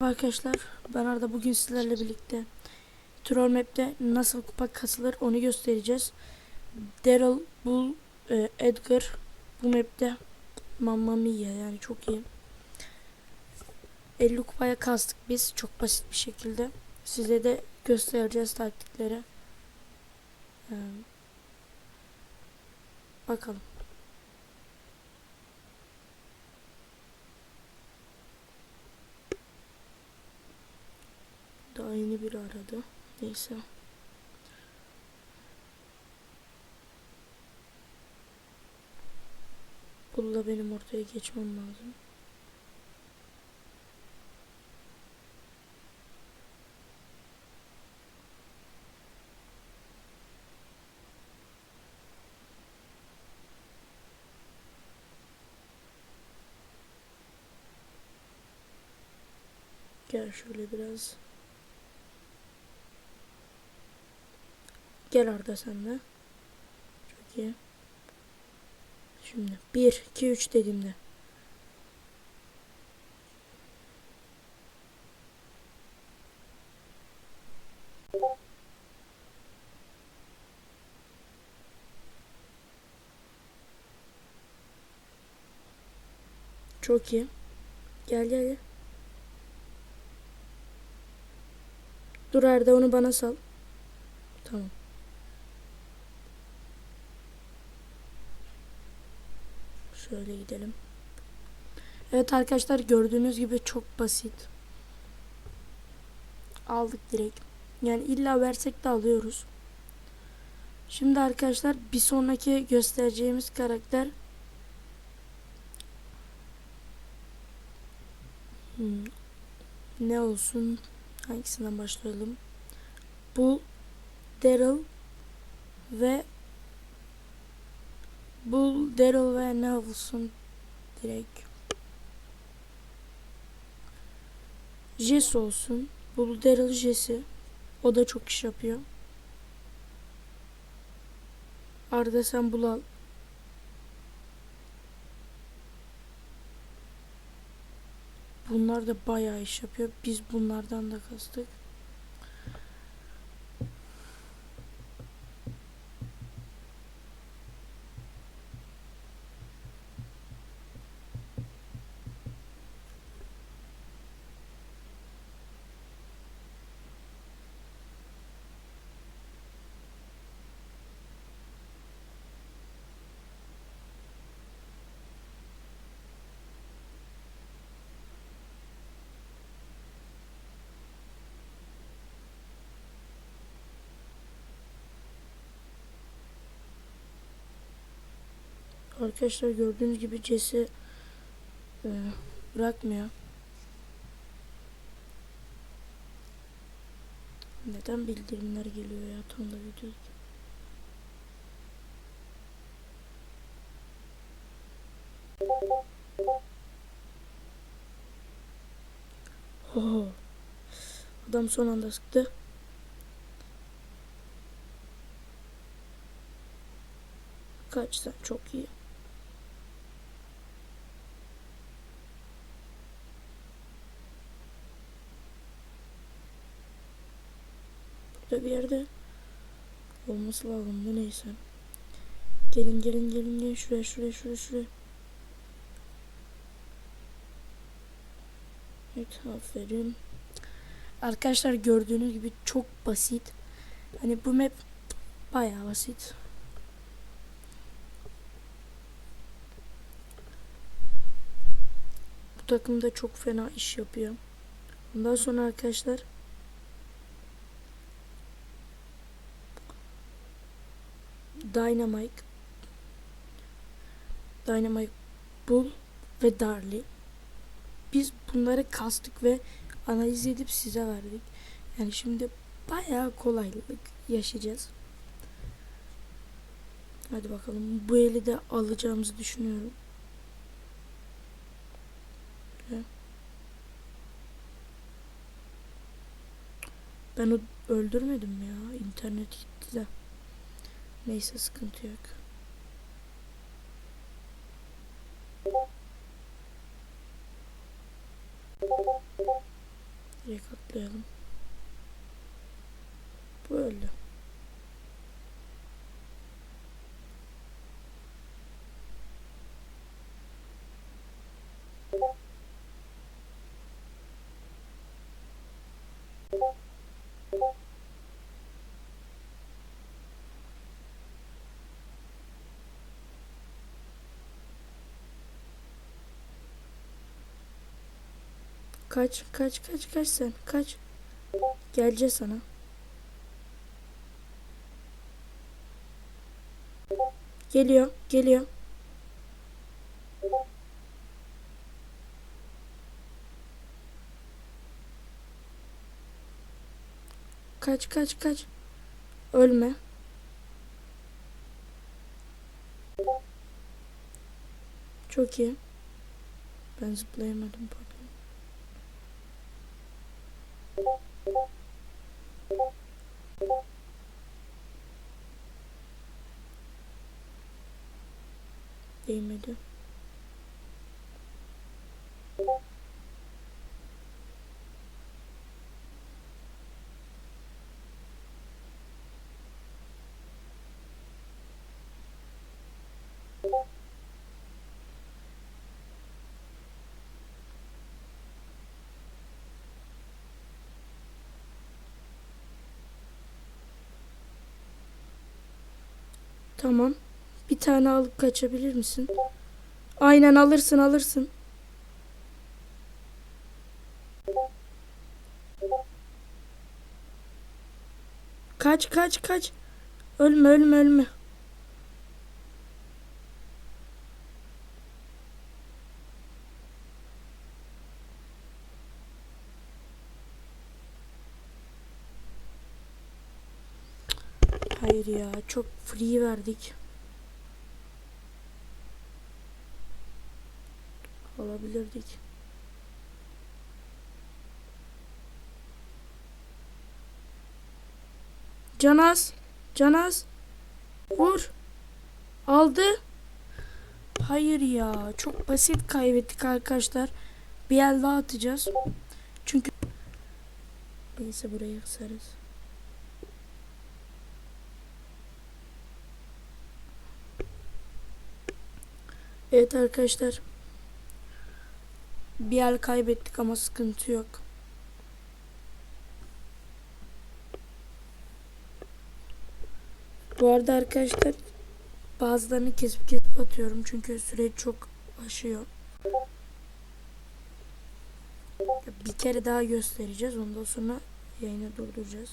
Arkadaşlar ben Arda bugün sizlerle birlikte Troll Map'te nasıl kupa kasılır onu göstereceğiz. Daryl, Bull, e, Edgar bu map'te Mamma Mia yani çok iyi. 50 kupaya kastık biz çok basit bir şekilde. Size de göstereceğiz taktikleri. Ee, bakalım. Aradı. Neyse. Bulla benim ortaya geçmem lazım. Gel şöyle biraz. Gel Arda sen de. Çok iyi. Şimdi 1, 2, 3 dediğimde. Çok iyi. Gel gel gel. Dur Arda onu bana sal. Tamam. Şöyle gidelim. Evet arkadaşlar gördüğünüz gibi çok basit. Aldık direkt. Yani illa versek de alıyoruz. Şimdi arkadaşlar bir sonraki göstereceğimiz karakter Hmm. ne olsun? Hangisinden başlayalım? Bu Daryl ve Bull, Daryl ve ne olsun direkt. Jesse olsun. Bull, Daryl, Jesse. O da çok iş yapıyor. Arda sen Bull al. Bunlar da bayağı iş yapıyor. Biz bunlardan da kastık. Arkadaşlar gördüğünüz gibi Jesse e, bırakmıyor. Neden bildirimler geliyor ya tam da video. Oho. Adam son anda sıktı. Kaç çok iyi. Burada bir yerde olması lazım da neyse. Gelin gelin gelin gelin şuraya şuraya şuraya şuraya. Evet aferin. Arkadaşlar gördüğünüz gibi çok basit. Hani bu map bayağı basit. Bu takım da çok fena iş yapıyor. Ondan sonra arkadaşlar Dynamite Dynamite Bull ve Darly biz bunları kastık ve analiz edip size verdik. Yani şimdi bayağı kolaylık yaşayacağız. Hadi bakalım. Bu eli de alacağımızı düşünüyorum. Ben öldürmedim ya. İnternet gitti de. Neyse sıkıntı yok. Direkt atlayalım. Böyle. Kaç, kaç, kaç, kaç sen, kaç. Geleceğiz sana. Geliyor, geliyor. Kaç, kaç, kaç. Ölme. Çok iyi. Ben zıplayamadım pardon. Değmedi. Tamam. Bir tane alıp kaçabilir misin? Aynen alırsın alırsın. Kaç kaç kaç. Ölme ölme ölme. Hayır ya çok free verdik. Alabilirdik. Canaz. Canaz. Vur. Aldı. Hayır ya. Çok basit kaybettik arkadaşlar. Bir el daha atacağız. Çünkü Neyse buraya kısarız. Evet arkadaşlar. Bir el kaybettik ama sıkıntı yok. Bu arada arkadaşlar bazılarını kesip kesip atıyorum çünkü süre çok aşıyor. Bir kere daha göstereceğiz ondan sonra yayını durduracağız.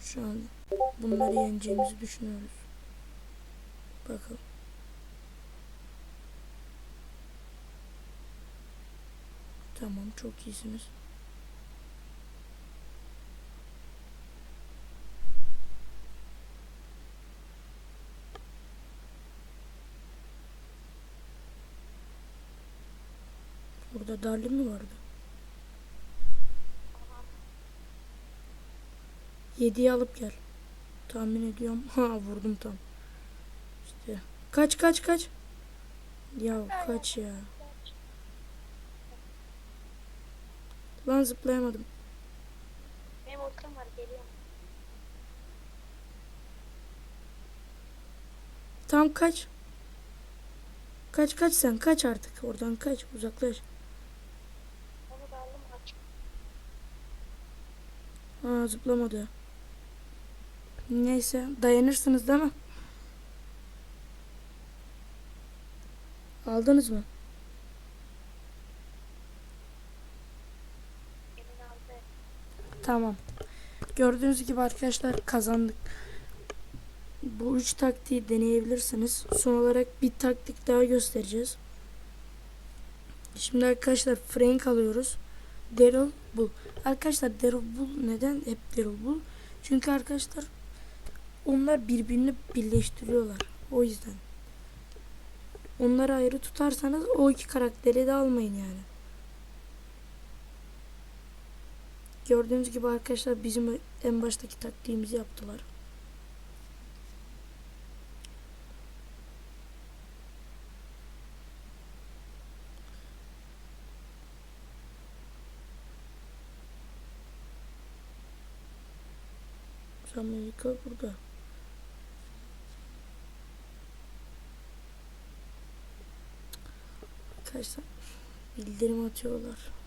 Şu an bunları yeneceğimizi düşünüyoruz. Bakalım. Tamam çok iyisiniz. Burada Darli mi vardı? Yediyi alıp gel. Tahmin ediyorum. Ha vurdum tam. İşte. Kaç kaç kaç. Ya kaç ya. Lan zıplayamadım. Benim ultim var geliyorum. Tam kaç. Kaç kaç sen kaç artık oradan kaç uzaklaş. Onu da aldım aç. Ha zıplamadı. Neyse dayanırsınız değil mi? Aldınız mı? Elini aldı. Tamam. Gördüğünüz gibi arkadaşlar kazandık. Bu üç taktiği deneyebilirsiniz. Son olarak bir taktik daha göstereceğiz. Şimdi arkadaşlar Frank alıyoruz. Daryl Bull. Arkadaşlar Daryl Bull neden hep Daryl Bull? Çünkü arkadaşlar onlar birbirini birleştiriyorlar. O yüzden. Onları ayrı tutarsanız o iki karakteri de almayın yani. Gördüğünüz gibi arkadaşlar bizim en baştaki taktiğimizi yaptılar. Amerika burada. Arkadaşlar bildirim atıyorlar.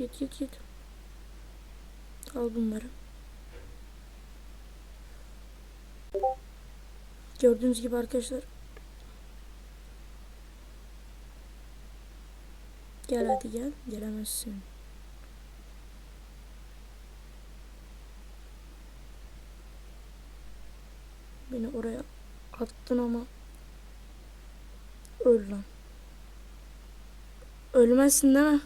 Git git git. Al bunları. Gördüğünüz gibi arkadaşlar. Gel hadi gel. Gelemezsin. Beni oraya attın ama öl lan. Ölmezsin değil mi?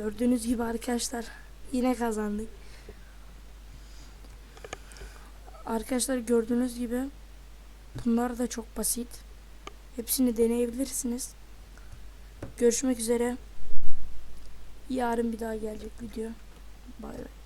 Gördüğünüz gibi arkadaşlar yine kazandık. Arkadaşlar gördüğünüz gibi bunlar da çok basit. Hepsini deneyebilirsiniz. Görüşmek üzere. Yarın bir daha gelecek video. Bay bay.